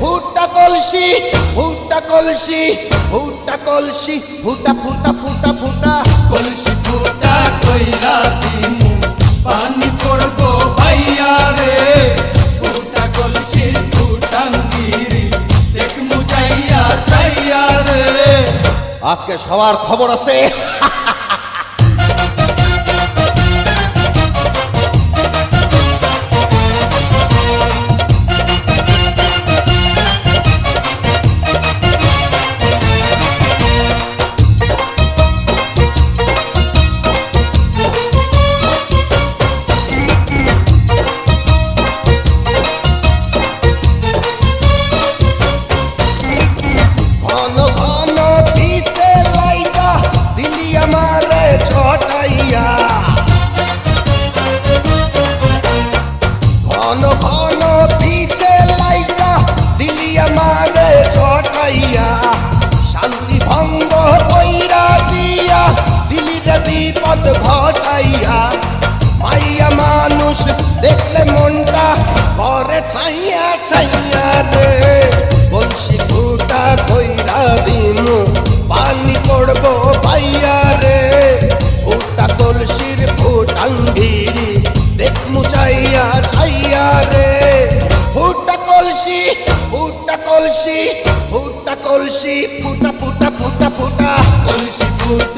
ফুটা ফুটা ফুটা ফুটা কলসি ফুটা কলসি ফুটা ফুটা ফুটা ফুটা। কলসি ফুটা কইরা আজকে সবার খবর আছে। ঠাইয়া মাইয়া মানুষ, দেখলে মনটা করে ছাইয়া ছাইয়া রে। বলছি, ফুটা কইরা দিন পানি পড়ব পাইয়া রে। ফুটা কলসির ফুটাঙ্গিরি দেখমু চাইয়া ছাইয়া রে। ফুটা কলসি ফুটা কলসি ফুটা কলসি, ফুটা ফুটা ফুটা ফুটা। কলসি ফুটা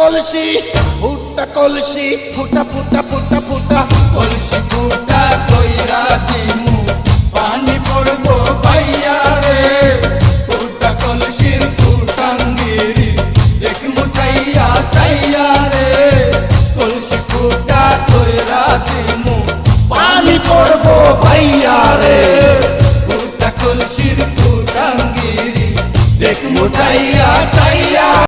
কলসি ফুটা কলসি, ফুটা ফুটা ফুটা ফুটা। কলসি ফুটা কইরা দিমু, পানি পড়ব পাইয়া রে। ফুটা কলসির ফুটান গিরি দেখ মুঠাইয়া চাইয়া রে। কলসি ফুটা কইরা দিমু, পানি পড়ব পাইয়া রে। ফুটা কলসির ফুটান গিরি দেখ মুঠাইয়া চাইয়া